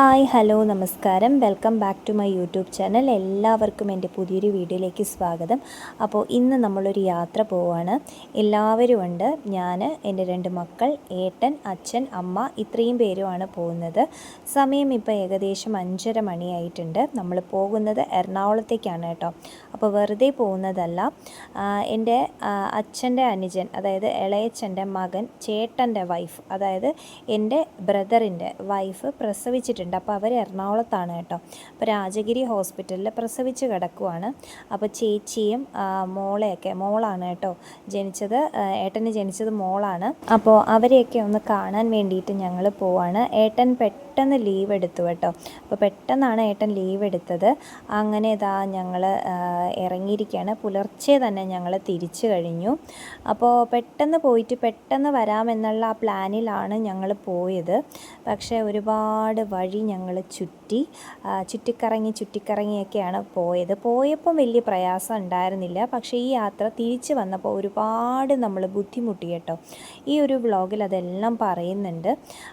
Hi hello നമസ്കാരം. Welcome back to my YouTube channel. എല്ലാവർക്കും എന്റെ പുതിയൊരു വീഡിയോയിലേക്ക് സ്വാഗതം. അപ്പോൾ ഇന്ന് നമ്മളൊരു യാത്ര പോവാണ്. എല്ലാവരും ഉണ്ട് ഞാൻ എന്റെ രണ്ട് മക്കൾ ഏട്ടൻ അച്ഛൻ അമ്മ ഇത്രയും പേരുമാണ് പോകുന്നത്. സമയം ഇപ്പോൾ ഏകദേശം അഞ്ചര മണിയായിട്ടുണ്ട്. നമ്മൾ പോകുന്നത് എറണാകുളത്തേക്കാണ് കേട്ടോ. അപ്പോൾ വെറുതെ പോകുന്നതല്ല. എന്റെ അച്ഛന്റെ അനുജൻ അതായത് ഇളയച്ചന്റെ മകൻ ചേട്ടന്റെ വൈഫ് അതായത് എന്റെ ബ്രദറിന്റെ വൈഫ് പ്രസവിച്ചിട്ടുണ്ട്. അപ്പോൾ അവർ എറണാകുളത്താണ് കേട്ടോ. അപ്പോൾ രാജഗിരി ഹോസ്പിറ്റലിൽ പ്രസവിച്ച് കിടക്കുവാണ്. അപ്പോൾ ചേച്ചിയും മോളെയൊക്കെ മോളാണ് കേട്ടോ ജനിച്ചത്. ഏട്ടന് ജനിച്ചത് മോളാണ്. അപ്പോൾ അവരെയൊക്കെ ഒന്ന് കാണാൻ വേണ്ടിയിട്ട് ഞങ്ങൾ പോവാണ്. ഏട്ടൻ പെട്ടെന്ന് ലീവ് എടുത്തു കേട്ടോ. അപ്പോൾ പെട്ടെന്നാണ് ഏട്ടൻ ലീവ് എടുത്തത്. അങ്ങനെ ഇതാ ഞങ്ങൾ ഇറങ്ങിയിരിക്കുകയാണ്. പുലർച്ചെ തന്നെ ഞങ്ങൾ തിരിച്ചു കഴിഞ്ഞു. അപ്പോൾ പെട്ടെന്ന് പോയിട്ട് പെട്ടെന്ന് വരാമെന്നുള്ള ആ പ്ലാനിലാണ് ഞങ്ങൾ പോയത്. പക്ഷേ ഒരുപാട് വഴി ഞങ്ങൾ ചുറ്റി ചുറ്റിക്കറങ്ങി ചുറ്റിക്കറങ്ങിയൊക്കെയാണ് പോയത്. പോയപ്പം വലിയ പ്രയാസം ഉണ്ടായിരുന്നില്ല. പക്ഷേ ഈ യാത്ര തിരിച്ച് വന്നപ്പോൾ ഒരുപാട് നമ്മൾ ബുദ്ധിമുട്ടി കേട്ടോ. ഈ ഒരു വ്ളോഗിൽ അതെല്ലാം പറയുന്നുണ്ട്.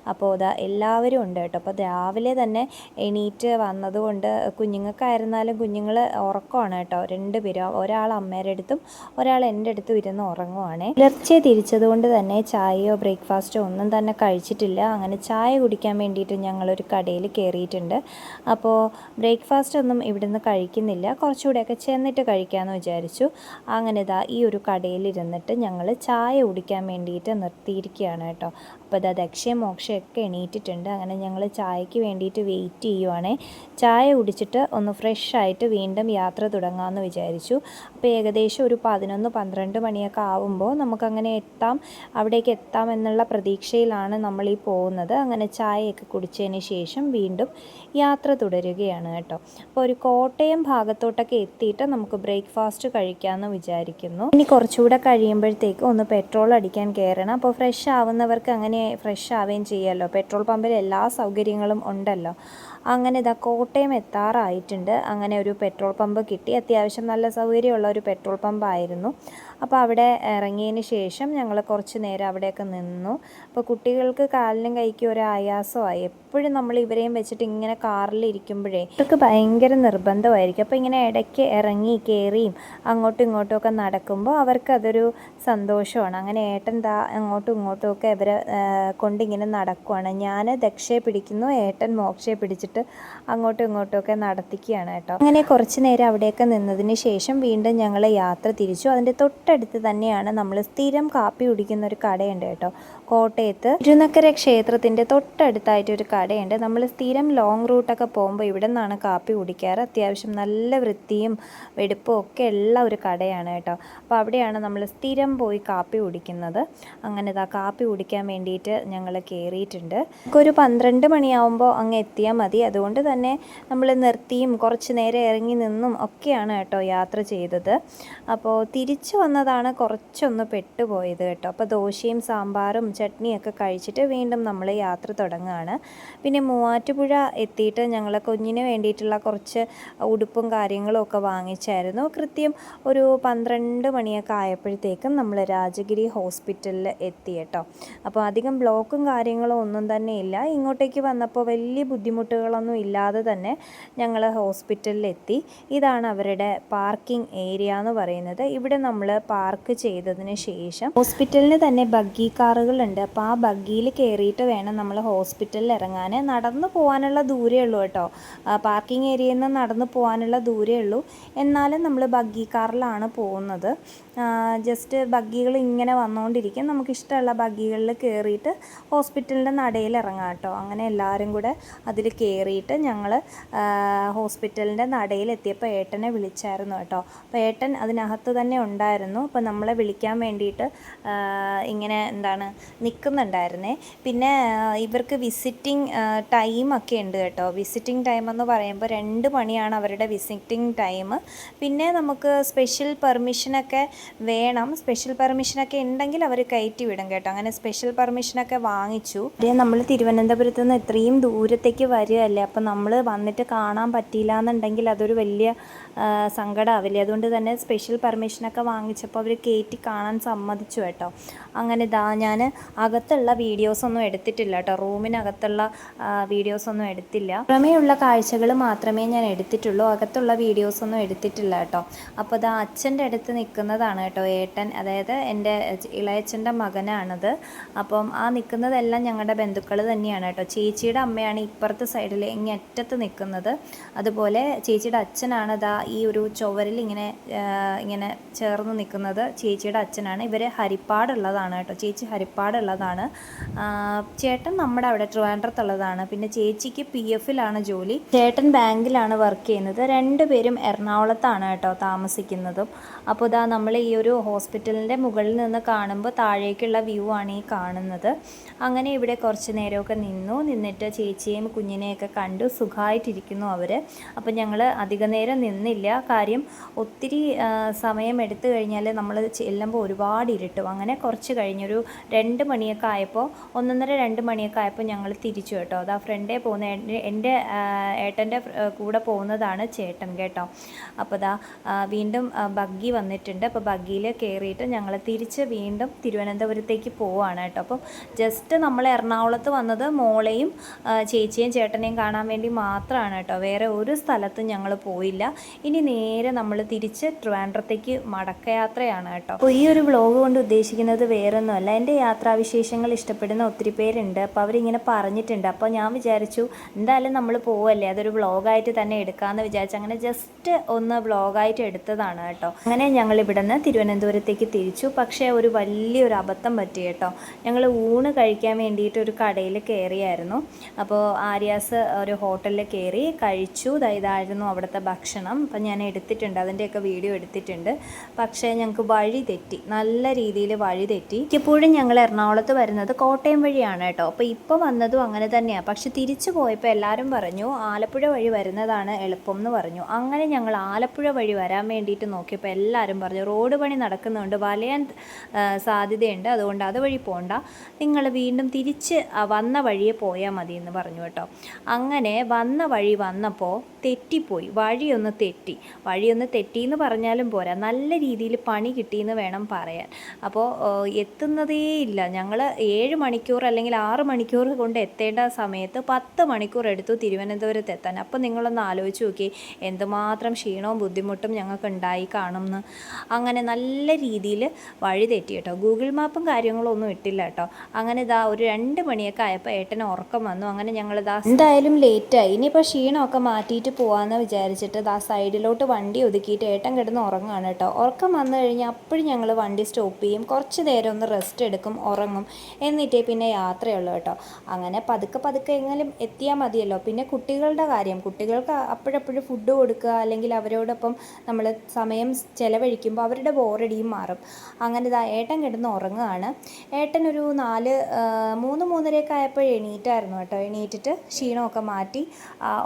അപ്പോൾ അതാ എല്ലാവരും ഉണ്ട് കേട്ടോ. അപ്പോൾ രാവിലെ തന്നെ എണീറ്റ് വന്നതുകൊണ്ട് കുഞ്ഞുങ്ങൾക്കായിരുന്നാലും കുഞ്ഞുങ്ങൾ ഉറക്കമാണ് കേട്ടോ. രണ്ട് പേരും ഒരാൾ അമ്മയുടെ അടുത്തും ഒരാൾ എന്റെ അടുത്തും ഇരുന്ന് ഉറങ്ങുവാണേ. പുലർച്ചെ തിരിച്ചതുകൊണ്ട് തന്നെ ചായയോ ബ്രേക്ക്ഫാസ്റ്റോ ഒന്നും തന്നെ കഴിച്ചിട്ടില്ല. അങ്ങനെ ചായ കുടിക്കാൻ വേണ്ടിയിട്ട് ഞങ്ങളൊരു കടയിൽ കയറിയിട്ടുണ്ട്. അപ്പോൾ ബ്രേക്ക്ഫാസ്റ്റ് ഒന്നും ഇവിടുന്ന് കഴിക്കുന്നില്ല. കുറച്ചുകൂടെയൊക്കെ ചെന്നിട്ട് കഴിക്കാമെന്ന് വിചാരിച്ചു. അങ്ങനെ ഇതാ ഈ ഒരു കടയിലിരുന്നിട്ട് ഞങ്ങൾ ചായ കുടിക്കാൻ വേണ്ടിയിട്ട് നിർത്തിയിരിക്കുകയാണ് കേട്ടോ. അപ്പോൾ ഇതാ ദക്ഷയും മോക്ഷയൊക്കെ എണീറ്റിട്ടുണ്ട്. അങ്ങനെ ഞങ്ങൾ ചായയ്ക്ക് വേണ്ടിയിട്ട് വെയിറ്റ് ചെയ്യുവാണേ. ചായ കുടിച്ചിട്ട് ഒന്ന് ഫ്രഷ് ആയിട്ട് വീണ്ടും യാത്ര തുടങ്ങാമെന്ന് വിചാരിച്ചു. അപ്പോൾ ഏകദേശം ഒരു പതിനൊന്ന് പന്ത്രണ്ട് മണിയൊക്കെ ആവുമ്പോൾ നമുക്കങ്ങനെ എത്താം. അവിടേക്ക് എത്താം എന്നുള്ള പ്രതീക്ഷയിലാണ് നമ്മൾ ഈ പോകുന്നത്. അങ്ങനെ ചായയൊക്കെ കുടിച്ചതിന് ശേഷം വീണ്ടും യാത്ര തുടരുകയാണ് കേട്ടോ. അപ്പോൾ ഒരു കോട്ടയം ഭാഗത്തോട്ടൊക്കെ എത്തിയിട്ട് നമുക്ക് ബ്രേക്ക്ഫാസ്റ്റ് കഴിക്കാമെന്ന് വിചാരിക്കുന്നു. ഇനി കുറച്ചുകൂടെ കഴിയുമ്പോഴത്തേക്ക് ഒന്ന് പെട്രോൾ അടിക്കാൻ കയറണം. അപ്പോൾ ഫ്രഷ് ആവുന്നവർക്ക് അങ്ങനെ ഫ്രഷ് ആവുകയും ചെയ്യാമല്ലോ പെട്രോൾ പമ്പിൽ എല്ലാ സൗകര്യങ്ങളും ഉണ്ടല്ലോ. അങ്ങനെ ഇതാ കോട്ടയം എത്താറായിട്ടുണ്ട്. അങ്ങനെ ഒരു പെട്രോൾ പമ്പ് കിട്ടി. അത്യാവശ്യം നല്ല സൗകര്യമുള്ള ഒരു പെട്രോൾ പമ്പായിരുന്നു. അപ്പോൾ അവിടെ ഇറങ്ങിയതിന് ശേഷം ഞങ്ങൾ കുറച്ച് നേരം അവിടെയൊക്കെ നിന്നു. അപ്പോൾ കുട്ടികൾക്ക് കാലിനും കൈക്കും ഒരു ആയാസമായി. എപ്പോഴും നമ്മൾ ഇവരെയും വെച്ചിട്ട് ഇങ്ങനെ കാറിൽ ഇരിക്കുമ്പോഴേ ഇവർക്ക് ഭയങ്കര നിർബന്ധമായിരിക്കും. അപ്പോൾ ഇങ്ങനെ ഇടയ്ക്ക് ഇറങ്ങി കയറിയും അങ്ങോട്ടും ഇങ്ങോട്ടും ഒക്കെ നടക്കുമ്പോൾ അവർക്കതൊരു സന്തോഷമാണ്. അങ്ങനെ ഏട്ടൻ ദാ അങ്ങോട്ടും ഇങ്ങോട്ടും ഒക്കെ ഇവരെ കൊണ്ടിങ്ങനെ നടക്കുവാണ്. ഞാൻ ദക്ഷയെ പിടിക്കുന്നു ഏട്ടൻ മോക്ഷയെ പിടിച്ചിട്ട് അങ്ങോട്ടും ഇങ്ങോട്ടും ഒക്കെ നടത്തിക്കുകയാണ് കേട്ടോ. അങ്ങനെ കുറച്ച് നേരം അവിടെയൊക്കെ നിന്നതിന് ശേഷം വീണ്ടും ഞങ്ങൾ യാത്ര തിരിച്ചു. അതിന്റെ തൊട്ടടുത്ത് തന്നെയാണ് നമ്മൾ സ്ഥിരം കാപ്പി കുടിക്കുന്ന ഒരു കടയുണ്ട് കേട്ടോ. കോട്ടയത്ത് ഇരുന്നക്കര ക്ഷേത്രത്തിന്റെ തൊട്ടടുത്തായിട്ട് ഒരു കടയുണ്ട്. നമ്മൾ സ്ഥിരം ലോങ് റൂട്ടൊക്കെ പോകുമ്പോൾ ഇവിടെ നിന്നാണ് കാപ്പി കുടിക്കാറ്. അത്യാവശ്യം നല്ല വൃത്തിയും വെടുപ്പും ഒക്കെ ഉള്ള ഒരു കടയാണ് കേട്ടോ. അപ്പോൾ അവിടെയാണ് നമ്മൾ സ്ഥിരം പോയി കാപ്പി കുടിക്കുന്നത്. അങ്ങനെ ഇതാ കാപ്പി കുടിക്കാൻ വേണ്ടിയിട്ട് ഞങ്ങൾ കയറിയിട്ടുണ്ട്. ഒരു പന്ത്രണ്ട് മണിയാവുമ്പോൾ അങ്ങ് എത്തിയാൽ മതി. അതുകൊണ്ട് തന്നെ നമ്മൾ നിർത്തിയും കുറച്ച് നേരം ഇറങ്ങി നിന്നും ഒക്കെയാണ് കേട്ടോ യാത്ര ചെയ്തത്. അപ്പോൾ തിരിച്ചു വന്നതാണ് കുറച്ചൊന്ന് പെട്ടുപോയത് കേട്ടോ. അപ്പോൾ ദോശയും സാമ്പാറും ചട്നിയൊക്കെ കഴിച്ചിട്ട് വീണ്ടും നമ്മൾ യാത്ര തുടങ്ങുകയാണ് പിന്നെ മൂവാറ്റുപുഴ എത്തിയിട്ട് ഞങ്ങൾ കുഞ്ഞിന് വേണ്ടിയിട്ടുള്ള കുറച്ച് ഉടുപ്പും കാര്യങ്ങളും ഒക്കെ വാങ്ങിച്ചായിരുന്നു. കൃത്യം ഒരു പന്ത്രണ്ട് മണിയൊക്കെ ആയപ്പോഴത്തേക്കും നമ്മൾ രാജഗിരി ഹോസ്പിറ്റലിൽ എത്തി കേട്ടോ. അപ്പോൾ അധികം ബ്ലോക്കും കാര്യങ്ങളും ഒന്നും തന്നെ ഇല്ല. ഇങ്ങോട്ടേക്ക് വന്നപ്പോൾ വലിയ ബുദ്ധിമുട്ടുകളൊന്നും ഇല്ലാതെ തന്നെ ഞങ്ങൾ ഹോസ്പിറ്റലിൽ എത്തി. ഇതാണ് അവരുടെ പാർക്കിംഗ് ഏരിയ എന്ന് പറയുന്നത്. ഇവിടെ നമ്മൾ പാർക്ക് ചെയ്തതിന് ശേഷം ഹോസ്പിറ്റലിന് തന്നെ ബഗ്ഗി കാറുകളുണ്ട് അപ്പോൾ ആ ബഗ്ഗിയിൽ കയറിയിട്ട് വേണം നമ്മൾ ഹോസ്പിറ്റലിൽ ഇറങ്ങാൻ നടന്നു പോകാനുള്ള ദൂരേ ഉള്ളൂ കേട്ടോ. പാർക്കിംഗ് ഏരിയയിൽ നിന്ന് നടന്നു പോകാനുള്ള ദൂരേ ഉള്ളൂ. എന്നാലും നമ്മൾ ബഗ്ഗി കാറിലാണ് പോകുന്നത്. ജസ്റ്റ് ബഗ്ഗികൾ ഇങ്ങനെ വന്നുകൊണ്ടിരിക്കും നമുക്കിഷ്ടമുള്ള ബഗ്ഗികളിൽ കയറിയിട്ട് ഹോസ്പിറ്റലിന്റെ നടയിൽ ഇറങ്ങാം കേട്ടോ. അങ്ങനെ എല്ലാവരും കൂടെ അതിൽ കയറിയിട്ട് ഞങ്ങൾ ഹോസ്പിറ്റലിന്റെ നടയിൽ എത്തിയപ്പോൾ ഏട്ടനെ വിളിച്ചായിരുന്നു കേട്ടോ. അപ്പോൾ ഏട്ടൻ അതിനകത്ത് തന്നെ ഉണ്ടായിരുന്നു. അപ്പോൾ നമ്മളെ വിളിക്കാൻ വേണ്ടിയിട്ട് ഇങ്ങനെ എന്താണ് നിൽക്കുന്നുണ്ടായിരുന്നേ പിന്നെ ഇവർക്ക് വിസിറ്റിംഗ് ടൈം ഒക്കെ ഉണ്ട് കേട്ടോ. വിസിറ്റിംഗ് ടൈം എന്ന് പറയുമ്പോൾ രണ്ട് മണിയാണ് അവരുടെ വിസിറ്റിംഗ് ടൈം പിന്നെ നമുക്ക് സ്പെഷ്യൽ പെർമിഷനൊക്കെ വേണം. സ്പെഷ്യൽ പെർമിഷനൊക്കെ ഉണ്ടെങ്കിൽ അവർ കയറ്റി വിടും കേട്ടോ. അങ്ങനെ സ്പെഷ്യൽ പെർമിഷനൊക്കെ വാങ്ങിച്ചു. നമ്മൾ തിരുവനന്തപുരത്ത് നിന്ന് ഇത്രയും ദൂരത്തേക്ക് വരികയല്ലേ? അപ്പം നമ്മൾ വന്നിട്ട് കാണാൻ പറ്റിയില്ല എന്നുണ്ടെങ്കിൽ അതൊരു വലിയ സങ്കടമാവില്ലേ അതുകൊണ്ട് തന്നെ സ്പെഷ്യൽ പെർമിഷനൊക്കെ വാങ്ങിച്ചപ്പോൾ അവർ കയറ്റി കാണാൻ സമ്മതിച്ചു കേട്ടോ. അങ്ങനെ ഇതാ ഞാൻ അകത്തുള്ള വീഡിയോസൊന്നും എടുത്തിട്ടില്ല കേട്ടോ. റൂമിനകത്തുള്ള വീഡിയോസൊന്നും എടുത്തില്ല. പുറമേയുള്ള കാഴ്ചകൾ മാത്രമേ ഞാൻ എടുത്തിട്ടുള്ളൂ. അകത്തുള്ള വീഡിയോസൊന്നും എടുത്തിട്ടില്ല കേട്ടോ. അപ്പോൾ അത് അച്ഛന്റെ അടുത്ത് നിൽക്കുന്നതാണ് കേട്ടോ ഏട്ടൻ. അതായത് എന്റെ ഇളയച്ചന്റെ മകനാണത്. അപ്പം ആ നിൽക്കുന്നതെല്ലാം ഞങ്ങളുടെ ബന്ധുക്കൾ തന്നെയാണ് കേട്ടോ. ചേച്ചിയുടെ അമ്മയാണ് ഇപ്പുറത്തെ സൈഡിൽ ഇങ്ങനെ അറ്റത്ത് നിൽക്കുന്നത്. അതുപോലെ ചേച്ചിയുടെ അച്ഛനാണ് ദാ ഈ ഒരു ചുവരിൽ ഇങ്ങനെ ഇങ്ങനെ ചേർന്ന് നിൽക്കുന്നത്. ചേച്ചിയുടെ അച്ഛനാണ്. ഇവർ ഹരിപ്പാടുള്ളതാണ് കേട്ടോ. ചേച്ചി ഹരിപ്പാടുള്ളതാണ് ആ, ചേട്ടൻ നമ്മുടെ അവിടെ ട്രിവാൻഡ്രത്തുള്ളതാണ്. പിന്നെ ചേച്ചിക്ക് പി എഫിലാണ് ജോലി. ചേട്ടൻ ബാങ്കിലാണ് വർക്ക് ചെയ്യുന്നത്. രണ്ടുപേരും എറണാകുളത്താണ് കേട്ടോ താമസിക്കുന്നതും. അപ്പോൾ ഇതാ നമ്മൾ ഈ ഒരു ഹോസ്പിറ്റലിന്റെ മുകളിൽ നിന്ന് കാണുമ്പോൾ താഴേക്കുള്ള വ്യൂ ആണ് ഈ കാണുന്നത്. അങ്ങനെ ഇവിടെ കുറച്ച് നേരമൊക്കെ നിന്നു. നിന്നിട്ട് ചേച്ചിയെയും കുഞ്ഞിനെയൊക്കെ കണ്ടു. സുഖമായിട്ടിരിക്കുന്നു അവർ അപ്പോൾ ഞങ്ങൾ അധിക നേരം നിന്നില്ല. കാര്യം ഒത്തിരി സമയം എടുത്തു കഴിഞ്ഞാൽ നമ്മൾ ചെല്ലുമ്പോൾ ഒരുപാട് ഇരുട്ടും. അങ്ങനെ കുറച്ച് കഴിഞ്ഞൊരു രണ്ട് മണിയൊക്കെ ആയപ്പോൾ ഒന്നൊന്നര രണ്ട് മണിയൊക്കെ ആയപ്പോൾ ഞങ്ങൾ തിരിച്ചു കേട്ടോ. അതാ ഫ്രണ്ടേ പോകുന്ന എന്റെ- ഏട്ടന്റെ കൂടെ പോകുന്നതാണ് ചേട്ടൻ കേട്ടോ. അപ്പോൾ ദാ വീണ്ടും ബഗ്ഗി വന്നിട്ടുണ്ട്. അപ്പോൾ ബഗ്ഗിയിൽ കയറിയിട്ട് ഞങ്ങൾ തിരിച്ച് വീണ്ടും തിരുവനന്തപുരത്തേക്ക് പോവുകയാണ് കേട്ടോ. അപ്പം ജസ്റ്റ് നമ്മൾ എറണാകുളത്ത് വന്നത് മോളെയും ആ, ചേച്ചിയും ചേട്ടനെയും കാണാൻ വേണ്ടി മാത്രമാണ് കേട്ടോ. വേറെ ഒരു സ്ഥലത്തും ഞങ്ങൾ പോയില്ല. ഇനി നേരെ നമ്മൾ തിരിച്ച് ട്രിവാൻഡ്രത്തേക്ക് മടക്കയാത്രയാണ് കേട്ടോ. അപ്പോൾ ഈ ഒരു വ്ളോഗ് കൊണ്ട് ഉദ്ദേശിക്കുന്നത് വേറൊന്നുമല്ല. എന്റെ യാത്രാവിശേഷങ്ങൾ ഇഷ്ടപ്പെടുന്ന ഒത്തിരി പേരുണ്ട്. അപ്പോൾ അവരിങ്ങനെ പറഞ്ഞിട്ടുണ്ട്. അപ്പോൾ ഞാൻ വിചാരിച്ചു എന്തായാലും നമ്മൾ പോവല്ലേ? അതൊരു വ്ളോഗായിട്ട് തന്നെ എടുക്കാമെന്ന് വിചാരിച്ചു. അങ്ങനെ ജസ്റ്റ് ഒന്ന് വ്ളോഗായിട്ട് എടുത്തതാണ് കേട്ടോ. അങ്ങനെ ഞങ്ങൾ ഇവിടെ നിന്ന് തിരുവനന്തപുരത്തേക്ക് തിരിച്ചു. പക്ഷേ ഒരു വലിയൊരു അബദ്ധം പറ്റി കേട്ടോ. ഞങ്ങൾ ഊണ് കഴിക്കാൻ വേണ്ടിയിട്ട് ഒരു കടയിൽ കയറിയായിരുന്നു. അപ്പോൾ ആര്യാസ് ഒരു ഹോട്ടലിൽ കയറി കഴിച്ചു. ഇതായിരുന്നു അവിടുത്തെ ഭക്ഷണം. അപ്പം ഞാൻ എടുത്തിട്ടുണ്ട്. അതിന്റെയൊക്കെ വീഡിയോ എടുത്തിട്ടുണ്ട്. പക്ഷേ ഞങ്ങൾക്ക് വഴി തെറ്റി. നല്ല രീതിയിൽ വഴി തെറ്റി. മിക്കപ്പോഴും ഞങ്ങൾ എറണാകുളത്ത് വരുന്നത് കോട്ടയം വഴിയാണ് കേട്ടോ. അപ്പോൾ ഇപ്പോൾ വന്നതും അങ്ങനെ തന്നെയാണ് പക്ഷെ തിരിച്ചു പോയപ്പോൾ എല്ലാവരും പറഞ്ഞു ആലപ്പുഴ വഴി വരുന്നതാണ് എളുപ്പം എന്ന് പറഞ്ഞു. അങ്ങനെ ഞങ്ങൾ ആലപ്പുഴ വഴി വരാൻ വേണ്ടിയിട്ട് നോക്കിയപ്പോൾ എല്ലാവരും പറഞ്ഞു റോഡ് പണി നടക്കുന്നുണ്ട്. വലയാൻ സാധ്യതയുണ്ട്. അതുകൊണ്ട് അതുവഴി പോകണ്ട നിങ്ങൾ വീണ്ടും തിരിച്ച് വന്ന വഴിയെ പോയാൽ മതി എന്ന് പറഞ്ഞു കേട്ടോ. അങ്ങനെ വന്ന വഴി വന്നപ്പോൾ തെറ്റിപ്പോയി. വഴിയൊന്ന് തെറ്റി. വഴിയൊന്ന് തെറ്റി എന്ന് പറഞ്ഞാലും പോരാ. നല്ല രീതിയിൽ പണി കിട്ടിയെന്ന് വേണം പറയാൻ. അപ്പോൾ എത്തുന്നതേ ഇല്ല. ഞങ്ങൾ ഏഴ് മണിക്കൂർ അല്ലെങ്കിൽ ആറ് മണിക്കൂർ കൊണ്ട് എത്തേണ്ട സമയത്ത് പത്ത് മണിക്കൂർ എടുത്തു തിരുവനന്തപുരത്ത് എത്താൻ. അപ്പോൾ നിങ്ങളൊന്ന് ആലോചിച്ച് നോക്കി എന്തുമാത്രം ക്ഷീണവും ബുദ്ധിമുട്ടും ഞങ്ങൾക്ക് ഉണ്ടായി കാണുമെന്ന് അങ്ങനെ നല്ല രീതിയിൽ വഴി തെറ്റി കേട്ടോ. ഗൂഗിൾ മാപ്പും കാര്യങ്ങളും ഒന്നും ഇട്ടില്ല കേട്ടോ. അങ്ങനെ ഇതാ ഒരു രണ്ട് മണിയൊക്കെ ആയപ്പോൾ ഏട്ടന് ഉറക്കം വന്നു. അങ്ങനെ ഞങ്ങൾ ഇതാ എന്തായാലും ലേറ്റായി ഇനിയിപ്പോൾ ക്ഷീണമൊക്കെ മാറ്റിയിട്ട് പോകാമെന്ന് വിചാരിച്ചിട്ട് ആ സൈഡിലോട്ട് വണ്ടി ഒതുക്കിയിട്ട് ഏട്ടൻ കിടന്ന് ഉറങ്ങുകയാണ് കേട്ടോ. ഉറക്കം വന്നു കഴിഞ്ഞാൽ അപ്പോഴും ഞങ്ങൾ വണ്ടി സ്റ്റോപ്പ് ചെയ്യും. കുറച്ച് നേരം ഒന്ന് റെസ്റ്റ് എടുക്കും ഉറങ്ങും. എന്നിട്ടേ പിന്നെ യാത്രയുള്ളൂ കേട്ടോ. അങ്ങനെ പതുക്കെ പതുക്കെ എങ്ങനെയും എത്തിയാൽ മതിയല്ലോ. പിന്നെ കുട്ടികളുടെ കാര്യം. കുട്ടികൾക്ക് അപ്പോഴപ്പോഴും ഫുഡ് കൊടുക്കുക അല്ലെങ്കിൽ അവരോടൊപ്പം നമ്മൾ സമയം ചിലവഴിക്കുമ്പോൾ അവരുടെ ബോറടിയും മാറും. അങ്ങനെ ഇതാ ഏട്ടൻ കിടന്ന് ഉറങ്ങുകയാണ് ഏട്ടൻ ഒരു നാല് മൂന്ന് മൂന്നരയൊക്കെ ആയപ്പോൾ എണീറ്റായിരുന്നു കേട്ടോ. എണീറ്റിട്ട് ക്ഷീണമൊക്കെ മാറ്റി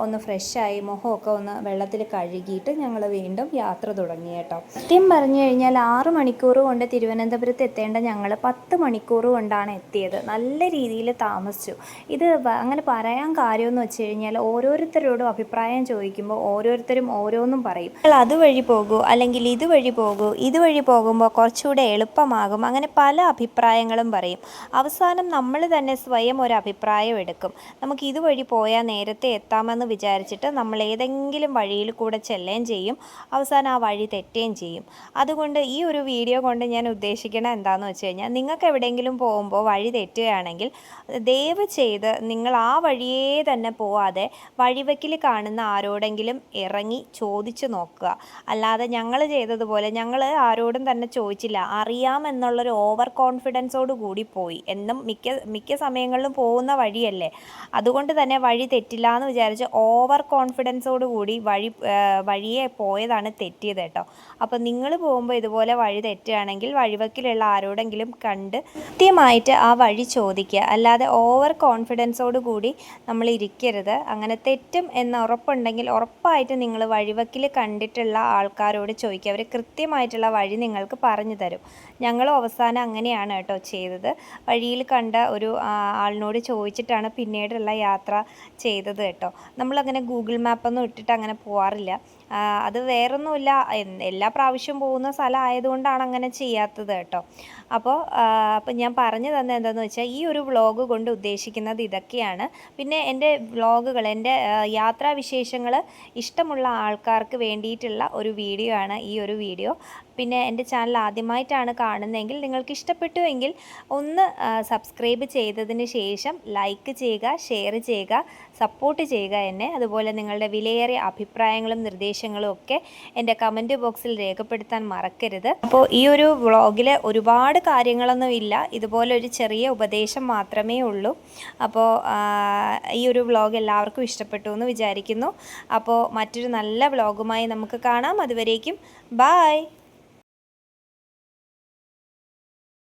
ഒന്ന് ഫ്രഷായി മുഖമൊക്കെ ഒന്ന് വെള്ളത്തിൽ കഴുകിയിട്ട് ഞങ്ങൾ വീണ്ടും യാത്ര തുടങ്ങി കേട്ടോ. സത്യം പറഞ്ഞു കഴിഞ്ഞാൽ ആറ് മണിക്കൂർ കൊണ്ട് തിരുവനന്തപുരത്ത് എത്തേണ്ട ഞങ്ങൾ പത്ത് മണിക്കൂർ കൊണ്ടാണ് എത്തിയത്. നല്ല രീതിയിൽ താമസിച്ചു. ഇത് അങ്ങനെ പറയാൻ കാര്യമെന്ന് വെച്ച് കഴിഞ്ഞാൽ ഓരോരുത്തരോടും അഭിപ്രായം ചോദിക്കുമ്പോൾ ഓരോരുത്തരും ഓരോന്നും പറയും. "നിങ്ങൾ അതുവഴി പോകൂ അല്ലെങ്കിൽ ഇതുവഴി പോകൂ ഇതുവഴി പോകുമ്പോൾ കുറച്ചുകൂടെ എളുപ്പമാകും അങ്ങനെ പല അഭിപ്രായങ്ങളും പറയും. അവസാനം നമ്മൾ തന്നെ സ്വയം ഒരു അഭിപ്രായം എടുക്കും. നമുക്ക് ഇതുവഴി പോയാൽ നേരത്തെ എത്താമെന്ന് വിചാരിച്ചിട്ട് നമ്മൾ ഏതെങ്കിലും വഴിയിൽ കൂടെ ചെല്ലുകയും ചെയ്യും. അവസാനം ആ വഴി തെറ്റുകയും ചെയ്യും. അതുകൊണ്ട് ഈ ഒരു വീഡിയോ കൊണ്ട് ഞാൻ ഉദ്ദേശിക്കുന്നത് എന്താണെന്ന് വെച്ച് കഴിഞ്ഞാൽ നിങ്ങൾക്ക് എവിടെയെങ്കിലും പോകുമ്പോൾ വഴി തെറ്റുകയാണെങ്കിൽ ദയവ് ചെയ്ത് നിങ്ങൾ ആ വഴിയേ തന്നെ പോവാതെ വഴിവെക്കിൽ കാണുന്ന ആരോടെങ്കിലും ഇറങ്ങി ചോദിച്ചു നോക്കുക. അല്ലാതെ ഞങ്ങൾ ചെയ്തതുപോലെ ഞങ്ങൾ ആരോടും തന്നെ ചോദിച്ചില്ല. അറിയാമെന്നുള്ളൊരു ഓവർ കോൺഫിഡൻസോട് കൂടി പോയി. എന്നും മിക്ക മിക്ക സമയങ്ങളിലും പോകുന്ന വഴിയല്ലേ. അതുകൊണ്ട് തന്നെ വഴി തെറ്റില്ല എന്ന് വിചാരിച്ച് ഓവർ കോൺഫിഡൻസോട് കൂടി വഴി വഴിയെ പോയതാണ് തെറ്റിയത് കേട്ടോ. അപ്പോൾ നിങ്ങൾ പോകുമ്പോൾ ഇതുപോലെ വഴി തെറ്റുകയാണെങ്കിൽ വഴിവക്കിലുള്ള ആരോടെങ്കിലും കണ്ട് കൃത്യമായിട്ട് ആ വഴി ചോദിക്കുക. അല്ലാതെ ഓവർ കോൺഫിഡൻസോട് കൂടി നമ്മൾ ഇരിക്കരുത്. അങ്ങനെ തെറ്റും എന്ന് ഉറപ്പുണ്ടെങ്കിൽ ഉറപ്പായിട്ട് നിങ്ങൾ വഴിവക്കിൽ കണ്ടിട്ടുള്ള ആൾക്കാരോട് ചോദിക്കുക. അവർ കൃത്യമായിട്ടുള്ള വഴി നിങ്ങൾക്ക് പറഞ്ഞു തരും. ഞങ്ങളും അവസാനം അങ്ങനെയാണ് കേട്ടോ ചെയ്തത്. വഴിയിൽ കണ്ട ഒരു ആളിനോട് ചോദിച്ചിട്ടാണ് പിന്നീടുള്ള യാത്ര ചെയ്തത് കേട്ടോ. നമ്മളങ്ങനെ ഗൂഗിൾ മാപ്പൊന്നും ഇട്ടിട്ട് അങ്ങനെ പോവാറില്ല. അത് വേറൊന്നുമില്ല. എല്ലാ പ്രാവശ്യം പോകുന്ന സ്ഥലം ആയതുകൊണ്ടാണ് അങ്ങനെ ചെയ്യാത്തത് കേട്ടോ. അപ്പോൾ അപ്പം ഞാൻ പറഞ്ഞു തന്നെ എന്താണെന്ന് വെച്ചാൽ ഈ ഒരു വ്ളോഗ് കൊണ്ട് ഉദ്ദേശിക്കുന്നത് ഇതൊക്കെയാണ്. പിന്നെ എന്റെ വ്ളോഗുകൾ എന്റെ യാത്രാവിശേഷങ്ങൾ ഇഷ്ടമുള്ള ആൾക്കാർക്ക് വേണ്ടിയിട്ടുള്ള ഒരു വീഡിയോ ആണ് ഈ ഒരു വീഡിയോ. പിന്നെ എന്റെ ചാനൽ ആദ്യമായിട്ടാണ് കാണുന്നതെങ്കിൽ നിങ്ങൾക്ക് ഇഷ്ടപ്പെട്ടുവെങ്കിൽ ഒന്ന് സബ്സ്ക്രൈബ് ചെയ്തതിന് ശേഷം ലൈക്ക് ചെയ്യുക ഷെയർ ചെയ്യുക സപ്പോർട്ട് ചെയ്യുക എന്നെ. അതുപോലെ നിങ്ങളുടെ വിലയേറിയ അഭിപ്രായങ്ങളും നിർദ്ദേശങ്ങളും ഒക്കെ എന്റെ കമന്റ് ബോക്സിൽ രേഖപ്പെടുത്താൻ മറക്കരുത്. അപ്പോൾ ഈ ഒരു വ്ളോഗിൽ ഒരുപാട് കാര്യങ്ങളൊന്നും ഇല്ല. ഇതുപോലെ ഒരു ചെറിയ ഉപദേശം മാത്രമേ ഉള്ളൂ. അപ്പോൾ ഈ ഒരു വ്ളോഗ് എല്ലാവർക്കും ഇഷ്ടപ്പെട്ടു എന്ന് വിചാരിക്കുന്നു. അപ്പോൾ മറ്റൊരു നല്ല വ്ളോഗുമായി നമുക്ക് കാണാം. അതുവരേക്കും ബായ്